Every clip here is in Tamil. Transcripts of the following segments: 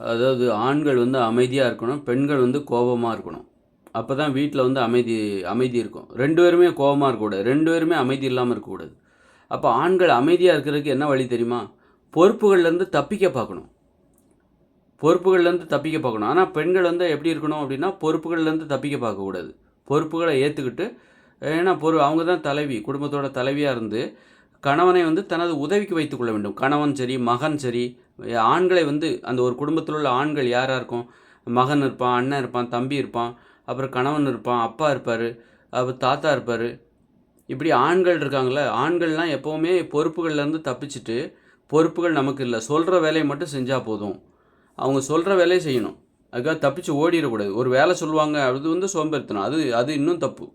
அதாவது ஆண்கள் வந்து அமைதியாக இருக்கணும் பெண்கள் வந்து கோபமாக இருக்கணும். அப்போ தான் வீட்டில் வந்து அமைதி அமைதி இருக்கும். ரெண்டு பேருமே கோபமாக இருக்கக்கூடாது ரெண்டு பேருமே அமைதி இல்லாமல் இருக்கக்கூடாது அப்போ ஆண்கள் அமைதியாக இருக்கிறதுக்கு என்ன வழி தெரியுமா? பொறுப்புகள்லேருந்து தப்பிக்க பார்க்கணும். பொறுப்புகள்லேருந்து தப்பிக்க பார்க்கணும். ஆனால் பெண்கள் வந்து எப்படி இருக்கணும் அப்படின்னா பொறுப்புகள்லேருந்து தப்பிக்க பார்க்கக்கூடாது பொறுப்புகளை ஏற்றுக்கிட்டு ஏன்னா பொறு அவங்க தான் தலைவி குடும்பத்தோட தலைவியாக இருந்து கணவனை வந்து தனது உதவிக்கு வைத்துக் கொள்ள வேண்டும். கணவன் சரி மகன் சரி ஆண்களை வந்து அந்த ஒரு குடும்பத்தில் உள்ள ஆண்கள் யாராக இருக்கும்? மகன் இருப்பான் அண்ணன் இருப்பான் தம்பி இருப்பான் அப்புறம் கணவன் இருப்பான் அப்பா இருப்பார் அப்புறம் தாத்தா இருப்பார். இப்படி ஆண்கள் இருக்காங்களே ஆண்கள்லாம் எப்போவுமே பொறுப்புகள்லேருந்து தப்பிச்சுட்டு பொறுப்புகள் நமக்கு இல்லை. சொல்கிற வேலையை மட்டும் செஞ்சால் போதும். அவங்க சொல்கிற வேலையை செய்யணும். அதுக்காக தப்பிச்சு ஓடிடக்கூடாது. ஒரு வேலை சொல்லுவாங்க அது வந்து சோம்பேறித்தனம். அது அது இன்னும் தப்பு.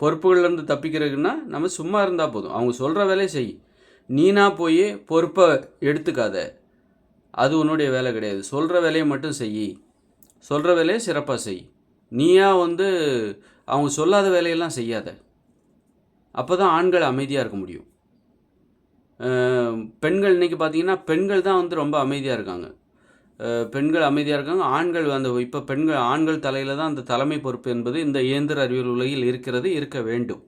பொறுப்புகள்லேருந்து தப்பிக்கிறதுக்குன்னா நம்ம சும்மா இருந்தால் போதும். அவங்க சொல்கிற வேலையை செய். நீனா போய் பொறுப்பை எடுத்துக்காத. அது உன்னுடைய வேலை கிடையாது. சொல்கிற வேலையை மட்டும் செய். சொல்கிற வேலையை சிறப்பாக செய். நீயா வந்து அவங்க சொல்லாத வேலையெல்லாம் செய்யாத. அப்போ தான் ஆண்கள் அமைதியாக இருக்க முடியும். பெண்கள் இன்றைக்கி பார்த்தீங்கன்னா பெண்கள் தான் வந்து ரொம்ப அமைதியாக இருக்காங்க. பெண்கள் அமைதியாக இருக்காங்க. ஆண்கள் அந்த இப்போ பெண்கள் ஆண்கள் தலையில் தான் அந்த தலைமை பொறுப்பு என்பது இந்த இயந்திர அறிவியல் உலகில் இருக்கிறது இருக்க வேண்டும்.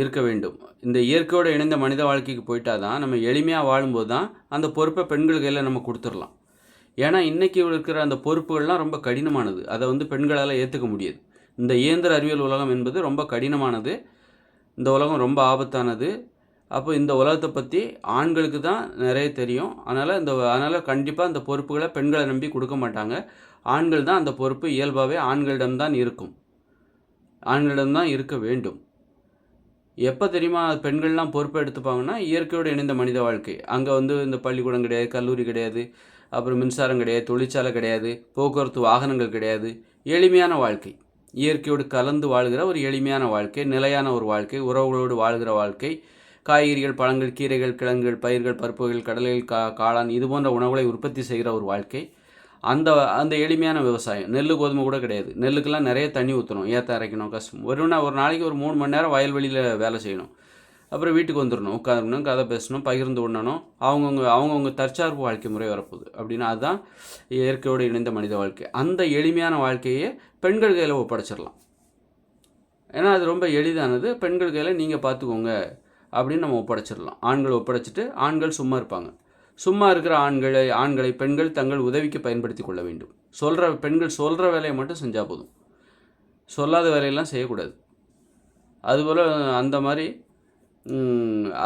இருக்க வேண்டும். இந்த இயற்கையோடு இணைந்த மனித வாழ்க்கைக்கு போயிட்டா தான் நம்ம எளிமையாக வாழும்போது தான் அந்த பொறுப்பை பெண்கள் கையில் நம்ம கொடுத்துடலாம். ஏன்னா இன்றைக்கி இருக்கிற அந்த பொறுப்புகள்லாம் ரொம்ப கடினமானது. அதை வந்து பெண்களால் ஏற்றுக்க முடியாது. இந்த இயந்திர அறிவியல் உலகம் என்பது ரொம்ப கடினமானது. இந்த உலகம் ரொம்ப ஆபத்தானது. அப்போ இந்த உலகத்தை பற்றி ஆண்களுக்கு தான் நிறைய தெரியும். அதனால் இந்த அதனால் கண்டிப்பாக அந்த பொறுப்புகளை பெண்களை நம்பி கொடுக்க மாட்டாங்க. ஆண்கள் தான் அந்த பொறுப்பு இயல்பாகவே ஆண்களிடம்தான் இருக்கும். ஆண்களிடம்தான் இருக்க வேண்டும். எப்போ தெரியுமா பெண்கள்லாம் பொறுப்பை எடுத்துப்பாங்கன்னா இயற்கையோடு இணைந்த மனித வாழ்க்கை. அங்கே வந்து இந்த பள்ளிக்கூடம் கிடையாது கல்லூரி கிடையாது அப்புறம் மின்சாரம் கிடையாது தொழிற்சாலை கிடையாது போக்குவரத்து வாகனங்கள் கிடையாது. எளிமையான வாழ்க்கை. இயற்கையோடு கலந்து வாழ்கிற ஒரு எளிமையான வாழ்க்கை நிலையான ஒரு வாழ்க்கை உறவுகளோடு வாழ்கிற வாழ்க்கை. காய்கறிகள் பழங்கள் கீரைகள் கிழங்குகள் பயிர்கள் பருப்புகள் கடலைகள் கா காளான் இது போன்ற உணவுகளை உற்பத்தி செய்கிற ஒரு வாழ்க்கை. அந்த அந்த எளிமையான விவசாயம். நெல் கோதுமை கூட கிடையாது. நெல்லுக்கெல்லாம் நிறைய தண்ணி ஊற்றணும் ஏற்ற அரைக்கணும் கஷ்டம் ஒரு ஒரு நாளைக்கு ஒரு மூணு மணி நேரம் வயல்வெளியில் வேலை செய்யணும். அப்புறம் வீட்டுக்கு வந்துடணும். உட்காந்துக்கணும் கதை பேசணும் பகிர்ந்து உண்ணணும். அவங்கவுங்க அவங்கவுங்க தற்சார்பு வாழ்க்கை முறை வரப்போகுது. அப்படின்னா அதுதான் இயற்கையோடு இணைந்த மனித வாழ்க்கை. அந்த எளிமையான வாழ்க்கையை பெண்கள் கையில் ஒப்படைச்சிடலாம். ஏன்னா அது ரொம்ப எளிதானது. பெண்கள் கையில் நீங்கள் பார்த்துக்கோங்க. அப்படின்னு நம்ம ஒப்படைச்சிடலாம். ஆண்கள் ஒப்படைச்சிட்டு ஆண்கள் சும்மா இருப்பாங்க. சும்மா இருக்கிற ஆண்களை ஆண்களை பெண்கள் தங்கள் உதவிக்கு பயன்படுத்தி கொள்ள வேண்டும். சொல்கிற பெண்கள் சொல்கிற வேலையை மட்டும் செஞ்சால் போதும். சொல்லாத வேலையெல்லாம் செய்யக்கூடாது. அதுபோல் அந்த மாதிரி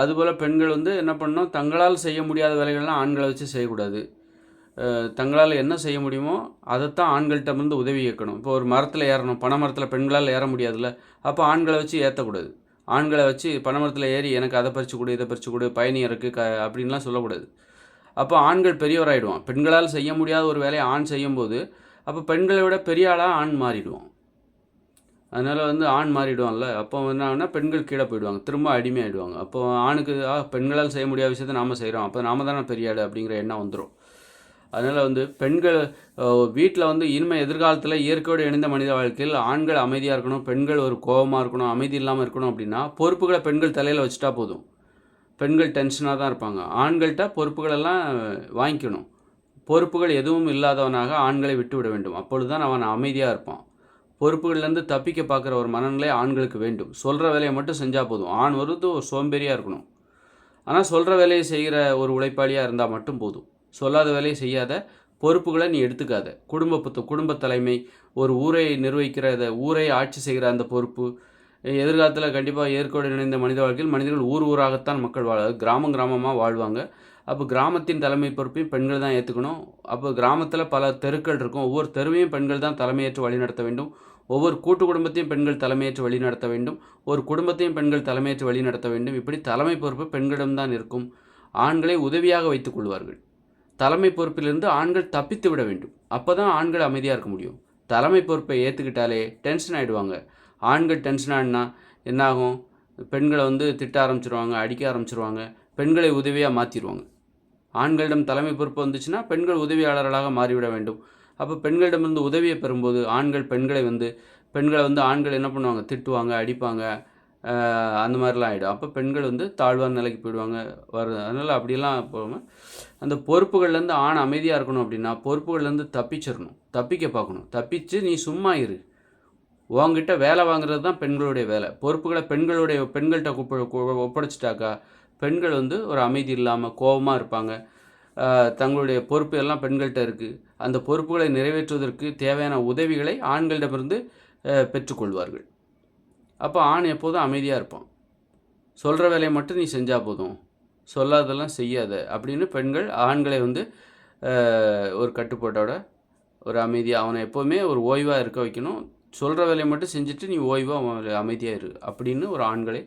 அதுபோல் பெண்கள் வந்து என்ன பண்ணணும்? தங்களால் செய்ய முடியாத வேலைகள்லாம் ஆண்களை வச்சு செய்யக்கூடாது. தங்களால் என்ன செய்ய முடியுமோ அதைத்தான் ஆண்கள்கிட்ட இருந்து உதவி கேட்கணும் இப்போ ஒரு மரத்தில் ஏறணும். பனை மரத்தில் பெண்களால் ஏற முடியாதுல்ல. அப்போ ஆண்களை வச்சு ஏற்றக்கூடாது ஆண்களை வச்சு பனை மரத்தில் ஏறி எனக்கு அதை பறிச்சு கொடு இதை பறிச்சு கொடு பயணி இருக்கு க அப்படின்லாம் சொல்லக்கூடாது. அப்போ ஆண்கள் பெரியவராகிடுவான் பெண்களால் செய்ய முடியாத ஒரு வேலையை ஆண் செய்யும்போது அப்போ பெண்களை விட பெரிய ஆளாக ஆண் மாறிடுவான். அதனால் வந்து ஆண் மாறிடுவான்ல. அப்போ என்ன பெண்கள் கீழே போயிடுவாங்க. திரும்ப அடிமையாயிடுவாங்க. அப்போ ஆணுக்கு ஆ பெண்களால் செய்ய முடியாத விஷயத்தை நாம் செய்கிறோம் அப்போ நாம தானே பெரிய ஆள் அப்படிங்கிற எண்ணம் வந்துடும் அதனால் வந்து பெண்கள் வீட்டில் வந்து இனிமேல் எதிர்காலத்தில் இயற்கையோடு இணைந்த மனித வாழ்க்கையில் ஆண்கள் அமைதியாக இருக்கணும் பெண்கள் ஒரு கோபமாக இருக்கணும் அமைதி இல்லாமல் இருக்கணும் அப்படின்னா பொறுப்புகளை பெண்கள் தலையில் வச்சுட்டா போதும். பெண்கள் டென்ஷனாக தான் இருப்பாங்க. ஆண்கள்கிட்ட பொறுப்புகளெல்லாம் வாங்கிக்கணும். பொறுப்புகள் எதுவும் இல்லாதவனாக ஆண்களை விட்டு விட வேண்டும். அப்பொழுது தான் அவன் அமைதியாக இருப்பான். பொறுப்புகள்லேருந்து தப்பிக்க பார்க்குற ஒரு மனநிலை ஆண்களுக்கு வேண்டும். சொல்கிற வேலையை மட்டும் செஞ்சால் போதும். ஆண் வருது ஒரு சோம்பேறியாக இருக்கணும். ஆனால் சொல்கிற வேலையை செய்கிற ஒரு உழைப்பாளியாக இருந்தால் மட்டும் போதும். சொல்லாத வேலையை செய்யாத பொறுப்புகளை நீ எடுத்துக்காத. குடும்ப புத்த குடும்ப தலைமை ஒரு ஊரை நிர்வகிக்கிற ஊரை ஆட்சி செய்கிற அந்த பொறுப்பு எதிர்காலத்தில் கண்டிப்பாக ஏற்கோடு இணைந்த மனித வாழ்க்கையில் மனிதர்கள் ஊர் ஊராகத்தான் மக்கள் வாழ கிராமம் கிராமமாக வாழ்வாங்க. அப்போ கிராமத்தின் தலைமை பொறுப்பையும் பெண்கள் தான் ஏற்றுக்கணும் அப்போ கிராமத்தில் பல தெருக்கள் இருக்கும். ஒவ்வொரு தெருவையும் பெண்கள் தான் தலைமையேற்று வழிநடத்த வேண்டும். ஒவ்வொரு கூட்டு குடும்பத்தையும் பெண்கள் தலைமையேற்று வழிநடத்த வேண்டும். ஒரு குடும்பத்தையும் பெண்கள் தலைமையேற்று வழிநடத்த வேண்டும். இப்படி தலைமை பொறுப்பு பெண்களிடம்தான் இருக்கும். ஆண்களை உதவியாக வைத்துக் கொள்வார்கள். தலைமை பொறுப்பிலிருந்து ஆண்கள் தப்பித்து விட வேண்டும். அப்போ தான் ஆண்கள் அமைதியாக இருக்க முடியும். தலைமை பொறுப்பை ஏற்றுக்கிட்டாலே டென்ஷன் ஆகிடுவாங்க ஆண்கள் டென்ஷன் ஆடினா என்னாகும்? பெண்களை வந்து திட்ட ஆரம்பிச்சிருவாங்க அடிக்க ஆரம்பிச்சிருவாங்க பெண்களை உதவியாக மாற்றிடுவாங்க ஆண்களிடம் தலைமை பொறுப்பு வந்துச்சுன்னா பெண்கள் உதவியாளர்களாக மாறிவிட வேண்டும். அப்போ பெண்களிடமிருந்து உதவியை பெறும்போது ஆண்கள் பெண்களை வந்து பெண்களை வந்து ஆண்கள் என்ன பண்ணுவாங்க? திட்டுவாங்க அடிப்பாங்க அந்த மாதிரிலாம் ஆகிடும் அப்போ பெண்கள் வந்து தாழ்வான நிலைக்கு போயிடுவாங்க வர அதனால் அப்படிலாம் போகாமல் அந்த பொறுப்புகள்லேருந்து ஆண் அமைதியாக இருக்கணும் அப்படின்னா பொறுப்புகள்லேருந்து தப்பிச்சிடணும். தப்பிக்க பார்க்கணும். தப்பிச்சு நீ சும்மா இரு. உங்ககிட்ட வேலை வாங்குறது தான் பெண்களுடைய வேலை. பொறுப்புகளை பெண்களுடைய பெண்கள்கிட்ட ஒப்படைச்சிட்டாக்கா பெண்கள் வந்து ஒரு அமைதி இல்லாமல் கோபமாக இருப்பாங்க. தங்களுடைய பொறுப்பு எல்லாம் பெண்கள்கிட்ட இருக்குது அந்த பொறுப்புகளை நிறைவேற்றுவதற்கு தேவையான உதவிகளை ஆண்களிடமிருந்து பெற்றுக்கொள்வார்கள். அப்போ ஆண் எப்போதும் அமைதியாக இருப்பான். சொல்கிற வேலையை மட்டும் நீ செஞ்சால் போதும். சொல்லாததெல்லாம் செய்யாத அப்படின்னு பெண்கள் ஆண்களை வந்து ஒரு கட்டுப்பாட்டோட ஒரு அமைதியாக அவனை எப்போவுமே ஒரு ஓய்வாக இருக்க வைக்கணும். சொல்கிற வேலையை மட்டும் செஞ்சுட்டு நீ ஓய்வாக அவன் அமைதியாக இரு அப்படின்னு ஒரு ஆண்களை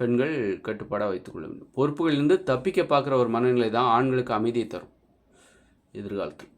பெண்கள் கட்டுப்பாடாக வைத்துக்கொள்ள வேண்டும். பொறுப்புகளிலிருந்து தப்பிக்க பார்க்குற ஒரு மனநிலை தான் ஆண்களுக்கு அமைதியை தரும் எதிர்காலத்தில்.